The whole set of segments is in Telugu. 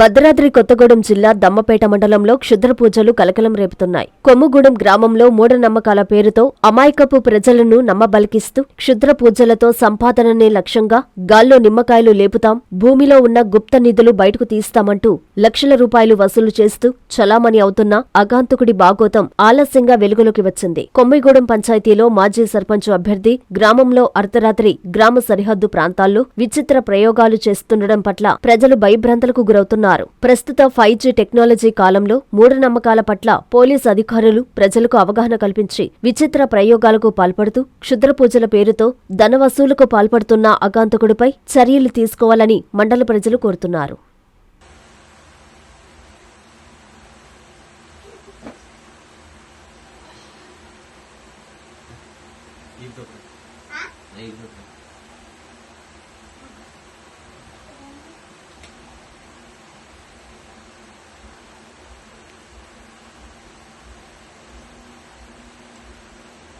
భద్రాద్రి కొత్తగూడెం జిల్లా దమ్మపేట మండలంలో క్షుద్ర పూజలు కలకలం రేపుతున్నాయి. కొమ్ముగూడెం గ్రామంలో మూఢనమ్మకాల పేరుతో అమాయకపు ప్రజలను నమ్మబలికిస్తూ క్షుద్ర పూజలతో సంపాదననే లక్ష్యంగా గాల్లో నిమ్మకాయలు లేపుతాం భూమిలో ఉన్న గుప్త నిధులు బయటకు తీస్తామంటూ లక్షల రూపాయలు వసూలు చేస్తూ చలామణి అవుతున్న అగాంతకుడి బాగోతం ఆలస్యంగా వెలుగులోకి వచ్చింది. కొమ్మిగూడెం పంచాయతీలో మాజీ సర్పంచ్ అభ్యర్థి గ్రామంలో అర్ధరాత్రి గ్రామ సరిహద్దు ప్రాంతాల్లో విచిత్ర ప్రయోగాలు చేస్తుండడం పట్ల ప్రజలు భయభ్రాంతలకు గురవుతున్నారు. ప్రస్తుత ఫైవ్ జీ టెక్నాలజీ కాలంలో మూఢనమ్మకాల పట్ల పోలీసు అధికారులు ప్రజలకు అవగాహన కల్పించి విచిత్ర ప్రయోగాలకు పాల్పడుతూ క్షుద్ర పూజల పేరుతో ధన వసూలుకు పాల్పడుతున్న అగాంతకుడిపై చర్యలు తీసుకోవాలని మండల ప్రజలు కోరుతున్నారు.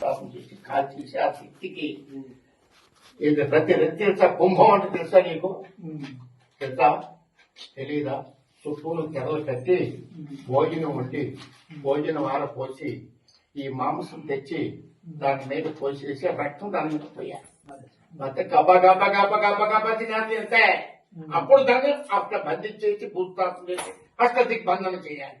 పాపం చేసి కాల్ చేసి ఆ వ్యక్తికి ఇది ప్రతి తెలుసా కుంభం అంటే తెలుసా నీకు తెలుసా తెలీదా చుట్టూను తెరలు కట్టి భోజనం వండి భోజనం ఆర పోసి ఈ మాంసం తెచ్చి దాని మీద పోసేసి రక్తం దాని మీద పోయారు ಮತ್ತೆ గబ గబ గబ గబ గబ తినాలి అంటే అప్పుడు దాన్ని అక్కడ బంధించేసి పూర్తాపం చేసి అక్కడ దిగ్బంధన చేయాలి